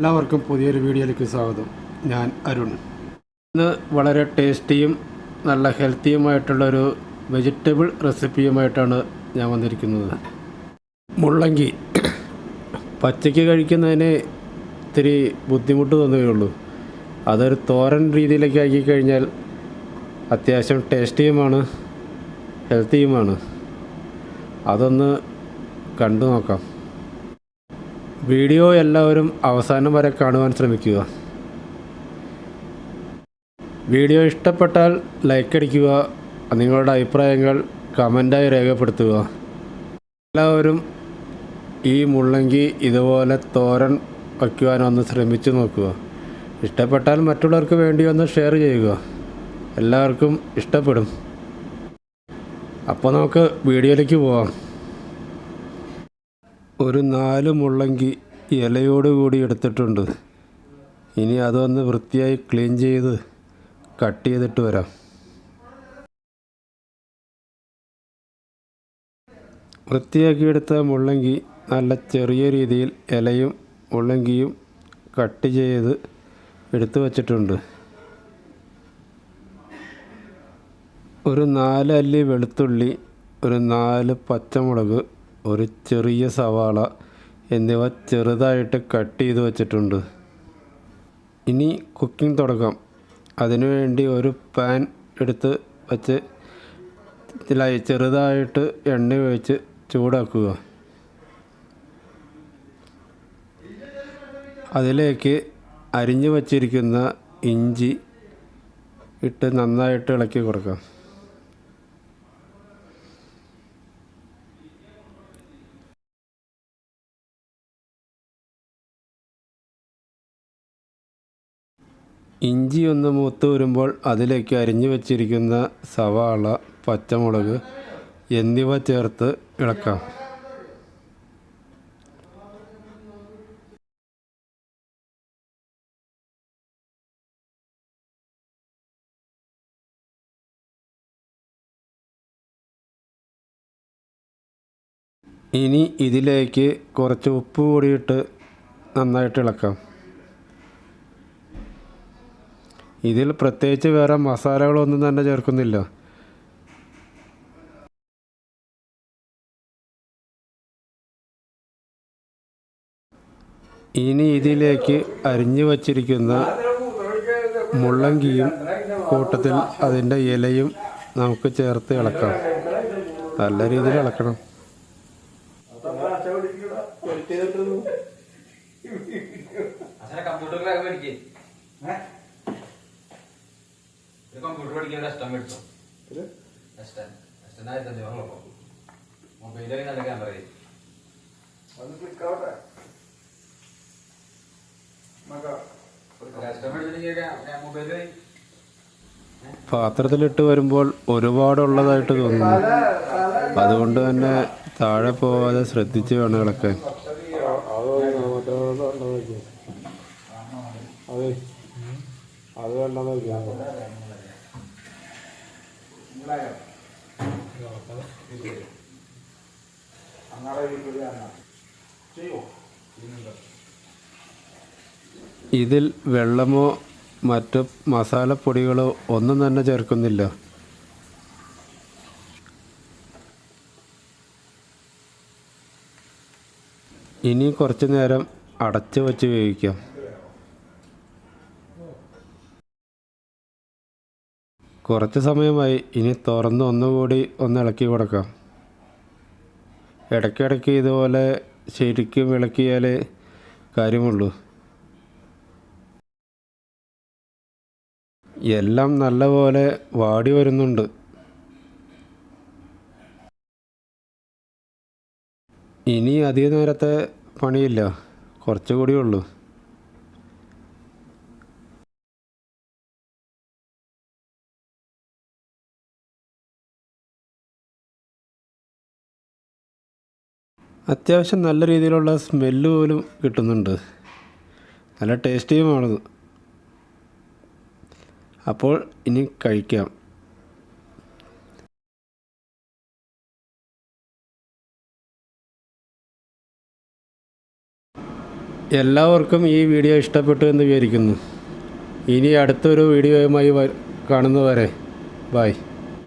എല്ലാവർക്കും പുതിയൊരു വീഡിയോയിലേക്ക് സ്വാഗതം. ഞാൻ അരുൺ. ഇന്ന് വളരെ ടേസ്റ്റിയും നല്ല ഹെൽത്തിയുമായിട്ടുള്ളൊരു വെജിറ്റബിൾ റെസിപ്പിയുമായിട്ടാണ് ഞാൻ വന്നിരിക്കുന്നത്. മുള്ളങ്കി. പച്ചയ്ക്ക് കഴിക്കുന്നതിന് ഇത്തിരി ബുദ്ധിമുട്ട് തോന്നുകയുള്ളൂ അതൊരു തോരൻ രീതിയിലേക്ക് ആക്കി കഴിഞ്ഞാൽ അത്യാവശ്യം ടേസ്റ്റിയുമാണ് ഹെൽത്തിയുമാണ്. അതൊന്ന് കണ്ടു നോക്കാം. വീഡിയോ എല്ലാവരും അവസാനം വരെ കാണുവാൻ ശ്രമിക്കുക. വീഡിയോ ഇഷ്ടപ്പെട്ടാൽ ലൈക്ക് അടിക്കുക നിങ്ങളുടെ അഭിപ്രായങ്ങൾ കമന്റായി രേഖപ്പെടുത്തുക. എല്ലാവരും ഈ മുള്ളങ്കി ഇതുപോലെ തോരൻ വയ്ക്കുവാനൊന്ന് ശ്രമിച്ചു നോക്കുക. ഇഷ്ടപ്പെട്ടാൽ മറ്റുള്ളവർക്ക് വേണ്ടി ഒന്ന് ഷെയർ ചെയ്യുക. എല്ലാവർക്കും ഇഷ്ടപ്പെടും. അപ്പോൾ നമുക്ക് വീഡിയോയിലേക്ക് പോവാം. ഒരു നാല് മുള്ളങ്കി ഇലയോട് കൂടി എടുത്തിട്ടുണ്ട്. ഇനി അതൊന്ന് വൃത്തിയായി ക്ലീൻ ചെയ്ത് കട്ട് ചെയ്തിട്ട് വരാം. വൃത്തിയാക്കിയെടുത്ത മുള്ളങ്കി നല്ല ചെറിയ രീതിയിൽ ഇലയും മുള്ളങ്കിയും കട്ട് ചെയ്ത് എടുത്തു വച്ചിട്ടുണ്ട്. ഒരു നാല് അല്ലി വെളുത്തുള്ളി ഒരു നാല് പച്ചമുളക് ഒരു ചെറിയ സവാള എന്നിവ ചെറുതായിട്ട് കട്ട് ചെയ്ത് വച്ചിട്ടുണ്ട്. ഇനി കുക്കിംഗ് തുടങ്ങാം. അതിനുവേണ്ടി ഒരു പാൻ എടുത്ത് വച്ച് ചെറുതായിട്ട് എണ്ണ ഒഴിച്ച് ചൂടാക്കുക. അതിലേക്ക് അരിഞ്ഞു വച്ചിരിക്കുന്ന ഇഞ്ചി ഇട്ട് നന്നായിട്ട് ഇളക്കി കൊടുക്കാം. ഇഞ്ചി ഒന്ന് മൂത്ത് വരുമ്പോൾ അതിലേക്ക് അരിഞ്ഞു വച്ചിരിക്കുന്ന സവാള പച്ചമുളക് എന്നിവ ചേർത്ത് ഇളക്കാം. ഇനി ഇതിലേക്ക് കുറച്ച് ഉപ്പ് കൂടിയിട്ട് നന്നായിട്ട് ഇളക്കാം. ഇതിൽ പ്രത്യേകിച്ച് വേറെ മസാലകളൊന്നും തന്നെ ചേർക്കുന്നില്ല. ഇനി ഇതിലേക്ക് അരിഞ്ഞു വച്ചിരിക്കുന്ന മുള്ളങ്കിയും കൂട്ടത്തിൽ അതിന്റെ ഇലയും നമുക്ക് ചേർത്ത് ഇളക്കാം. നല്ല രീതിയിൽ ഇളക്കണം. കമ്പ്യൂട്ടറിലൊക്കെ പഠിക്കേ. കമ്പ്യൂട്ടർ പഠിക്കാൻ കഷ്ടം മേടിച്ചോ കഷ്ടം കഷ്ടം ആയിരത്തഞ്ഞു ഉള്ളപ്പോ. മൊബൈലൊക്കെ നല്ല ക്യാമറ പാത്രത്തിലിട്ട് വരുമ്പോൾ ഒരുപാടുള്ളതായിട്ട് തോന്നുന്നു. അതുകൊണ്ട് തന്നെ താഴെ പോവാതെ ശ്രദ്ധിച്ച് വേണം ഇളക്കാൻ അത്. വേണ്ടെന്ന് ഇതിൽ വെള്ളമോ മറ്റു മസാലപ്പൊടികളോ ഒന്നും തന്നെ ചേർക്കുന്നില്ല. ഇനി കുറച്ചു നേരം അടച്ചു വച്ച് വേവിക്കാം. കുറച്ച് സമയമായി ഇനി തുറന്ന് ഒന്നുകൂടി ഒന്ന് ഇളക്കി കൊടുക്കാം. ഇടയ്ക്കിടയ്ക്ക് ഇതുപോലെ ശരിക്കും ഇളക്കിയാലേ കാര്യമുള്ളൂ. എല്ലാം നല്ലപോലെ വാടി വരുന്നുണ്ട്. ഇനി അധിക നേരത്തെ പണിയില്ല. കുറച്ചുകൂടി ഉള്ളൂ. അത്യാവശ്യം നല്ല രീതിയിലുള്ള സ്മെല്ല് പോലും കിട്ടുന്നുണ്ട്. നല്ല ടേസ്റ്റിയുമാണത്. അപ്പോൾ ഇനി കഴിക്കാം. എല്ലാവർക്കും ഈ വീഡിയോ ഇഷ്ടപ്പെട്ടു എന്ന് വിചാരിക്കുന്നു. ഇനി അടുത്തൊരു വീഡിയോയുമായി കാണുന്നവരെ ബായ്